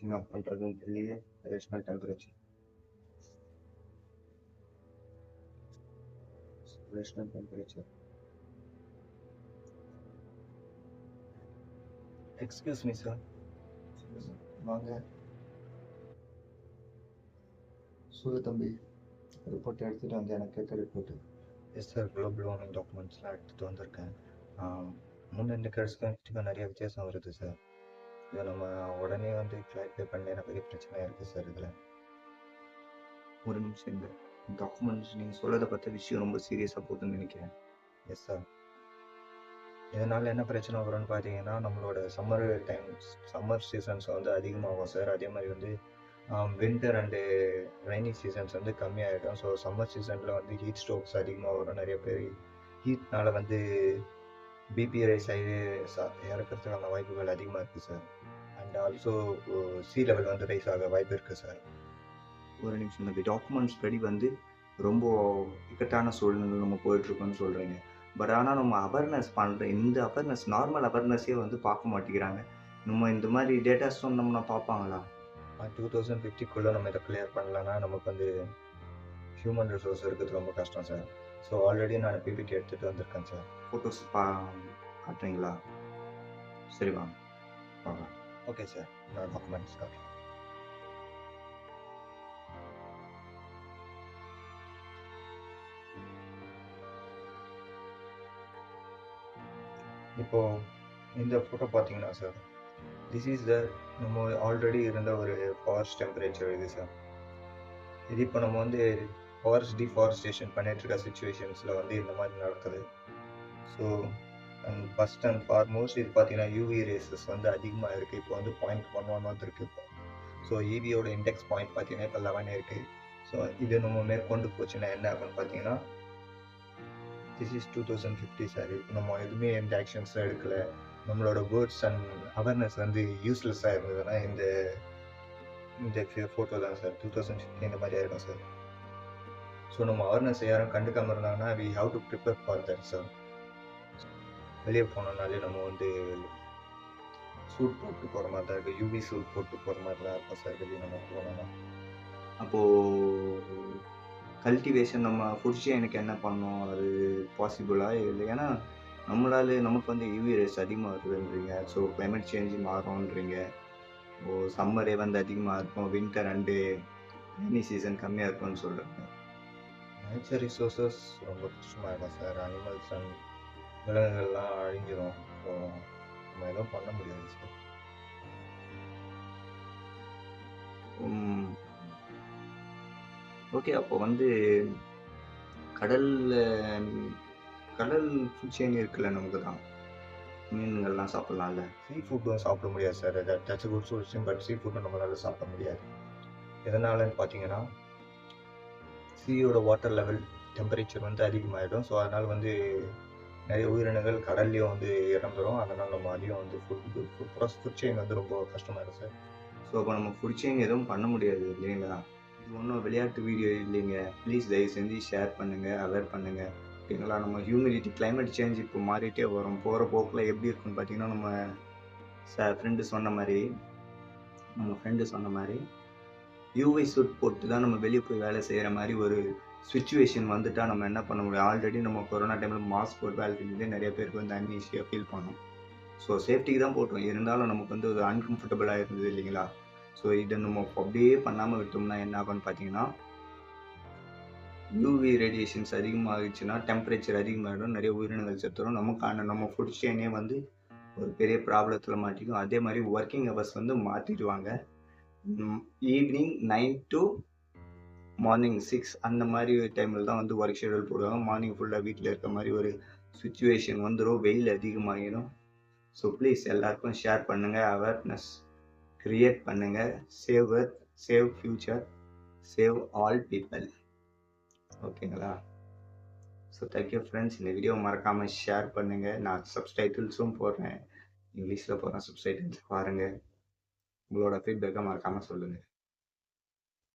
என்ன பண்ணுறதுன்னு தெரியல rational temperature rational temperature excuse me sir வாங்க சொல்லு தம்பி ரிப்போர்ட் எடுத்துட்டு வந்து எனக்கு கேட்க report yes sir global warming டாக்குமெண்ட்ஸ்லாம் எடுத்துகிட்டு வந்திருக்கேன் முன்ன இண்டிகேட்டர்ஸ்க்கும் இதுக்கும் நிறைய வித்தியாசம் வருது சார் இதை நம்ம உடனே வந்து கிளாரிஃபை பண்ண பெரிய பிரச்சனையாக இருக்குது சார் இதில். ஒரு நிமிஷம் இந்த டாக்குமெண்ட்ஸ் நீங்கள் சொல்கிறத பார்த்த விஷயம் ரொம்ப சீரியஸாக போகுதுன்னு நினைக்கிறேன். எஸ் சார் இதனால் என்ன பிரச்சனை வரும்னு பார்த்தீங்கன்னா நம்மளோட சம்மர் டைம் சம்மர் சீசன்ஸ் வந்து அதிகமாகும் சார் அதே மாதிரி வந்து வின்டர் அண்டு ரெய்னி சீசன்ஸ் வந்து கம்மியாகிடும் ஸோ சம்மர் சீசனில் வந்து ஹீட் ஸ்ட்ரோக்ஸ் அதிகமாக வரும். நிறைய பேர் ஹீட்னால வந்து பிபி ரைஸ் இறக்கறதுக்கான வாய்ப்புகள் அதிகமாக இருக்குது sir and also sea level வந்து ரைஸ் ஆக வாய்ப்பு இருக்குது சார் ஒரு நிமிஷம் இந்த டாக்குமெண்ட்ஸ் படி வந்து ரொம்ப இக்கட்டான சூழ்நிலை நம்ம போயிட்டுருக்கோம்னு சொல்கிறீங்க பட் ஆனால் நம்ம அவேர்னஸ் பண்ணுற இந்த அவேர்னஸ் நார்மல் அவேர்னஸே வந்து பார்க்க மாட்டேங்கிறாங்க. நம்ம இந்த மாதிரி டேட்டாஸ் சொன்னோம்னா பார்ப்பாங்களா? டூ தௌசண்ட் ஃபிஃப்டிக்குள்ளே நம்ம இதை கிளியர் பண்ணலன்னா நமக்கு வந்து ஹியூமன் ரிசோர்ஸ் இருக்கிறது ரொம்ப கஷ்டம் சார். ஸோ ஆல்ரெடி நான் பிபிடி எடுத்துகிட்டு வந்திருக்கேன் சார். ஃபோட்டோஸ் பா காட்டுறீங்களா? சரி வாங்க ஓகே சார் நான் டாக்குமெண்ட்ஸ் காட்டுறேன். இப்போ இந்த ஃபோட்டோ பார்த்தீங்கன்னா சார் திஸ் இஸ் த நம்ம ஆல்ரெடி இருந்த ஒரு ஃபாரஸ்ட் டெம்பரேச்சர் இது சார் இது இப்போ நம்ம வந்து ஃபாரஸ்ட் டிஃபாரஸ்டேஷன் பண்ணிட்டு இருக்க சுச்சுவேஷன்ஸில் வந்து இந்த மாதிரி நடக்குது. So and first and foremost இது பார்த்தீங்கன்னா யூவி ரேசஸ் வந்து அதிகமாக இருக்குது இப்போ வந்து பாயிண்ட் ஒன் ஒன் இருக்குது இப்போ. ஸோ ஈவியோட இண்டெக்ஸ் பாயிண்ட் பார்த்தீங்கன்னா இப்போ லெவன் இருக்குது ஸோ இது நம்ம மேற்கொண்டு போச்சுன்னா என்ன ஆகும்னு பார்த்தீங்கன்னா this is two thousand fifty sir இப்போ நம்ம எதுவுமே எந்த ஆக்ஷன்ஸும் எடுக்கல. நம்மளோட வேர்ட்ஸ் அண்ட் அவேர்னஸ் வந்து யூஸ்லெஸ்ஸாக இருந்ததுன்னா இந்த இந்த ஃபோட்டோ தான் சார் டூ தௌசண்ட் ஃபிஃப்டி இந்த மாதிரி ஆகிடும் சார் ஸோ நம்ம அவேர்னஸ் யாரும் கண்டுக்காமல் இருந்தாங்கன்னா we have to prepare for that sir வெளியே போனோம்னாலே நம்ம வந்து சூட் போட்டு போகிற மாதிரி தான் இருக்குது யூவி சூட் போட்டு போகிற மாதிரி தான் இருக்கும் சார் வெளியே நம்ம போனோம்னா. அப்போது கல்டிவேஷன் நம்ம ஃபுட் எனக்கு என்ன பண்ணோம் அது பாசிபிளா இல்லை? ஏன்னா நம்மளால நமக்கு வந்து யூவி ரேஸ் அதிகமாக இருக்குதுன்றீங்க ஸோ கிளைமேட் சேஞ்ச் மாறும்ன்றீங்க. ஓ சம்மரே வந்து அதிகமாக இருக்கும். வின்டர் அண்டு ரெய்னி சீசன் கம்மியாக இருக்கும்னு சொல்கிறேன் நேச்சர் ரிசோர்ஸஸ் ரொம்ப கஷ்டமாயிடும் சார் அனிமல்ஸ் அண்ட் விலங்குகள்லாம் அழிஞ்சிரும் ஸோ நம்ம எதுவும் பண்ண முடியாது சார் ஓகே அப்போ வந்து கடலில் கடல் ஃபுட் செயின் இருக்குல்ல நமக்கு தான் மீன்கள்லாம் சாப்பிட்லாம்ல சீ ஃபுட்டும் சாப்பிட முடியாது sir that's good solution but sea ஃபுட்டும் நம்மளால சாப்பிட முடியாது எதனாலன்னு பார்த்தீங்கன்னா சீயோட வாட்டர் லெவல் டெம்பரேச்சர் வந்து அதிகமாகிடும் ஸோ அதனால் வந்து நிறைய உயிரினங்கள் கடல்லையும் வந்து இறந்துடும் அதனால் நம்ம அதிகம் வந்து ஃபுட் ஃபுட் ப்ராஸ் ஃபுட் செயின் வந்து ரொம்ப கஷ்டமாயிடும் சார் ஸோ அப்போ நம்ம ஃபுட் செயின் எதுவும் பண்ண முடியாது இல்லைங்களா? இது ஒன்றும் விளையாட்டு வீடியோ இல்லைங்க. ப்ளீஸ் தயவு செஞ்சு ஷேர் பண்ணுங்கள் அவேர் பண்ணுங்கள் ஓகேங்களா? நம்ம ஹியூமிடிட்டி கிளைமேட் சேஞ்ச் இப்போ மாறிட்டே வரும். போகிற போக்கில் எப்படி இருக்குன்னு பார்த்தீங்கன்னா நம்ம ச ஃப்ரெண்டு சொன்ன மாதிரி நம்ம ஃப்ரெண்டு சொன்ன மாதிரி யூவி சூட் போட்டு தான் நம்ம வெளியே போய் வேலை செய்கிற மாதிரி ஒரு சுச்சுவேஷன் வந்துட்டால் நம்ம என்ன பண்ண முடியும்? ஆல்ரெடி நம்ம கொரோனா டைமில் மாஸ்க் போட்டு வேலை செஞ்சதே நிறைய பேருக்கு வந்து அன்ஈஸியாக ஃபீல் பண்ணோம். ஸோ சேஃப்டிக்கு தான் போட்டோம். இருந்தாலும் நமக்கு வந்து ஒரு அன்கம்ஃபர்டபுளாக இருந்தது இல்லைங்களா? ஸோ இதை நம்ம அப்படியே பண்ணாமல் விட்டோம்னா என்ன ஆகும்னு பார்த்தீங்கன்னா யூவி ரேடியேஷன்ஸ் அதிகமாகிடுச்சுன்னா டெம்பரேச்சர் அதிகமாகிடும். நிறைய உயிரினங்கள் செத்துடும் நமக்கான நம்ம ஃபுட் செயினே வந்து ஒரு பெரிய ப்ராப்ளத்தில் மாட்டிக்கும். அதே மாதிரி ஒர்க்கிங் ஹவர்ஸ் வந்து மாற்றிடுவாங்க evening nine to morning six அந்த மாதிரி டைமில் தான் வந்து ஒர்க் ஷெடியூல் போடுவாங்க. மார்னிங் ஃபுல்லாக வீட்டில் இருக்க மாதிரி ஒரு சுச்சுவேஷன் வந்துடும் வெயில் அதிகமாகிடும் ஸோ ப்ளீஸ் எல்லாருக்கும் ஷேர் பண்ணுங்கள் அவேர்னஸ் க்ரியேட் பண்ணுங்கள் save earth save future save all people ஓகேங்களா ஸோ தேங்க்யூ ஃப்ரெண்ட்ஸ் இந்த வீடியோ மறக்காமல் ஷேர் பண்ணுங்கள் நான் சப்ஸ்டைட்டில்ஸும் போடுறேன். இங்கிலீஷில் போடுறேன் சப்ஸ்டைட்டில்ஸ் பாருங்கள் உங்களோட ஃபீட்பேக்கை மறக்காமல் சொல்லுங்கள்